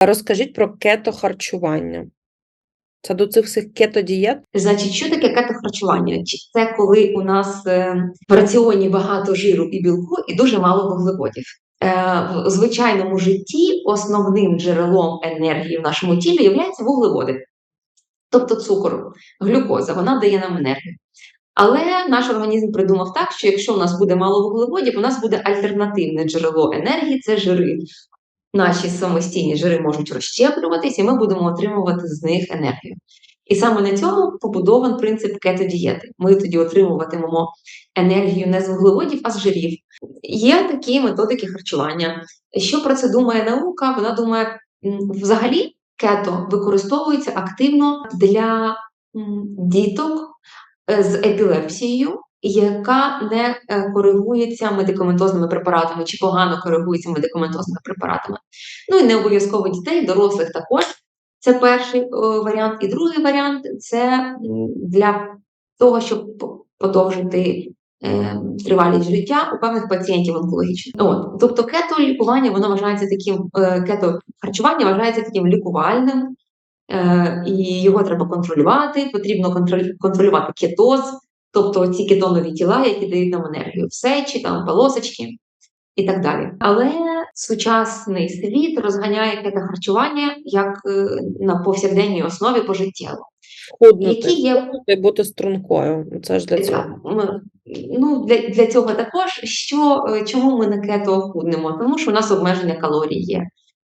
Розкажіть про кето-харчування. Це до цих всіх кето-дієт? Значить, що таке кетохарчування? Це коли у нас е, в раціоні багато жиру і білку і дуже мало вуглеводів. Е, В звичайному житті основним джерелом енергії в нашому тілі є вуглеводи, тобто цукор, глюкоза, вона дає нам енергію. Але наш організм придумав так, що якщо у нас буде мало вуглеводів, у нас буде альтернативне джерело енергії це жири. Наші самостійні жири можуть розщеплюватись, і ми будемо отримувати з них енергію. І саме на цьому побудований принцип кетодієти. Ми тоді отримуватимемо енергію не з вуглеводів, а з жирів. Є такі методики харчування. Що про це думає наука? Вона думає, взагалі кето використовується активно для діток е, з епілепсією, яка не е, коригується медикаментозними препаратами чи погано коригується медикаментозними препаратами. Ну і не обов'язково дітей, дорослих також. Це перший варіант. І другий варіант це для того, щоб подовжити е, тривалість життя у певних пацієнтів онкологічних. От, тобто кето-лікування воно вважається таким, е, кето-харчування вважається таким лікувальним, і його треба контролювати. Потрібно контролювати кетоз, тобто ці кетонові тіла, які дають нам енергію в сечі, там полосочки і так далі. Але сучасний світ розганяє кетохарчування як е, на повсякденній основі пожиттєво. Худнути, Які є бути стрункою. Це ж для цього. Ну, для, для цього також, що, е, чому ми на кето худнемо? Тому що у нас обмеження калорій є.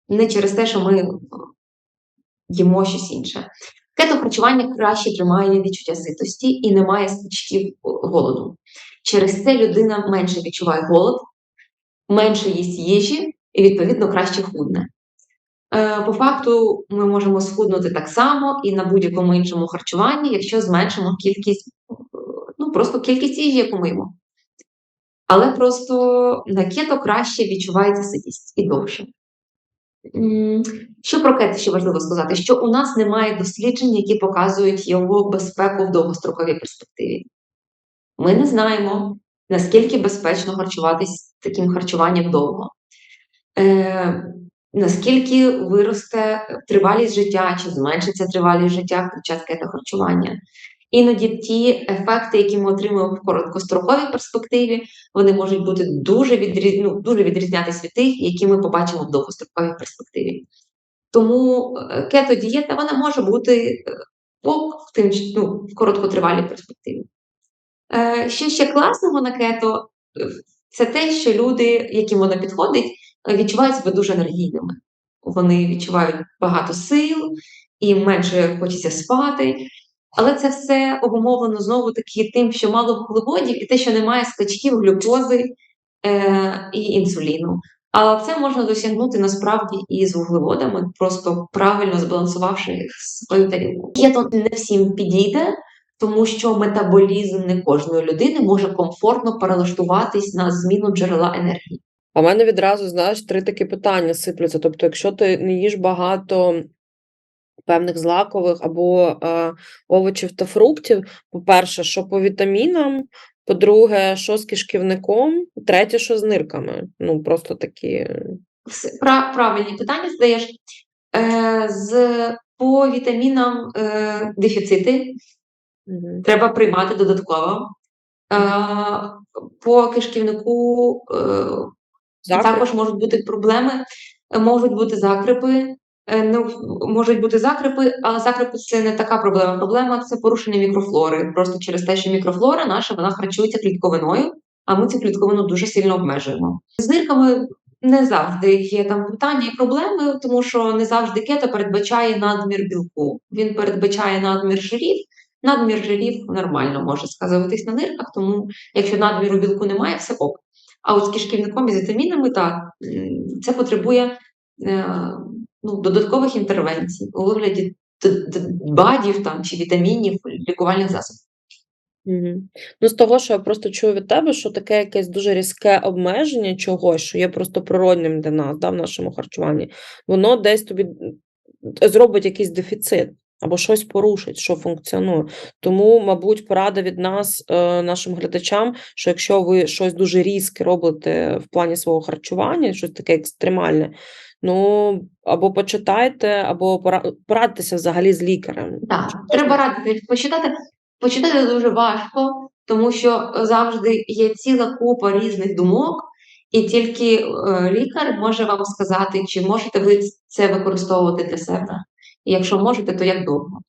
Не через те, що ми е, їмо щось інше. Кетохарчування краще тримає відчуття ситості і не має скачків е, голоду. Через це людина менше відчуває голод, менше їсть їжі і, відповідно, краще худне. Е, По факту, ми можемо схуднути так само і на будь-якому іншому харчуванні, якщо зменшимо кількість, е, ну просто кількість їжі, яку ми їмо. Але просто на кето краще відчувається ситість і довше. Що про кето ще важливо сказати? Що у нас немає досліджень, які показують його безпеку в довгостроковій перспективі. Ми не знаємо, наскільки безпечно харчуватись таким харчуванням довго. Е, наскільки виросте тривалість життя, чи зменшиться тривалість життя під час кетохарчування. Іноді ті ефекти, які ми отримуємо в короткостроковій перспективі, вони можуть бути дуже, відріз... ну, дуже відрізнятися від тих, які ми побачимо в довгостроковій перспективі. Тому е, кетодієта вона може бути е, в, тим, ну, в короткотривалій перспективі. Е, що ще класного на кето, е, це те, що люди, яким воно підходить, відчувають себе дуже енергійними. Вони відчувають багато сил і менше хочеться спати. Але це все обумовлено знову таки тим, що мало вуглеводів і те, що немає скачків глюкози е, і інсуліну. Але це можна досягнути насправді і з вуглеводами, просто правильно збалансувавши свою тарілку. Кето не всім підійде, тому що метаболізм не кожної людини може комфортно перелаштуватись на зміну джерела енергії. В мене відразу, знаєш, три такі питання сиплються. Тобто, якщо ти не їш багато певних злакових або е, овочів та фруктів, по-перше, що по вітамінам, по-друге, що з кишківником, третє, що з нирками. Ну, просто такі. Правильні питання задаєш. Е, з, по вітамінам е, дефіцити Мгм. треба приймати додатково. Е, по кишківнику е, також можуть бути проблеми, е, можуть бути закрипи. Е, Ну, можуть бути закрипи, але закрипи це не така проблема. Проблема це порушення мікрофлори. Просто через те, що мікрофлора наша вона харчується клітковиною, а ми цю клітковину дуже сильно обмежуємо. З нирками не завжди є там питання і проблеми, тому що не завжди кето передбачає надмір білку. Він передбачає надмір жирів. Надмір жирів нормально може сказуватись на нирках, тому якщо надміру білку немає, все ок. А от з кишківником і з вітамінами, так, це потребує е, ну, додаткових інтервенцій у вигляді БАДів там, чи вітамінів, лікувальних засобів. Угу. Ну, з того, що я просто чую від тебе, що таке якесь дуже різке обмеження чогось, що є просто природним для нас, да, в нашому харчуванні, воно десь тобі зробить якийсь дефіцит або щось порушить, що функціонує. Тому, мабуть, порада від нас, е, нашим глядачам, що якщо ви щось дуже різке робите в плані свого харчування, щось таке екстремальне, Ну, або почитайте, або пора порадьтеся взагалі з лікарем. Так, треба радити почитати. Почитати дуже важко, тому що завжди є ціла купа різних думок, і тільки е, лікар може вам сказати, чи можете ви це використовувати для себе. І якщо можете, то як довго.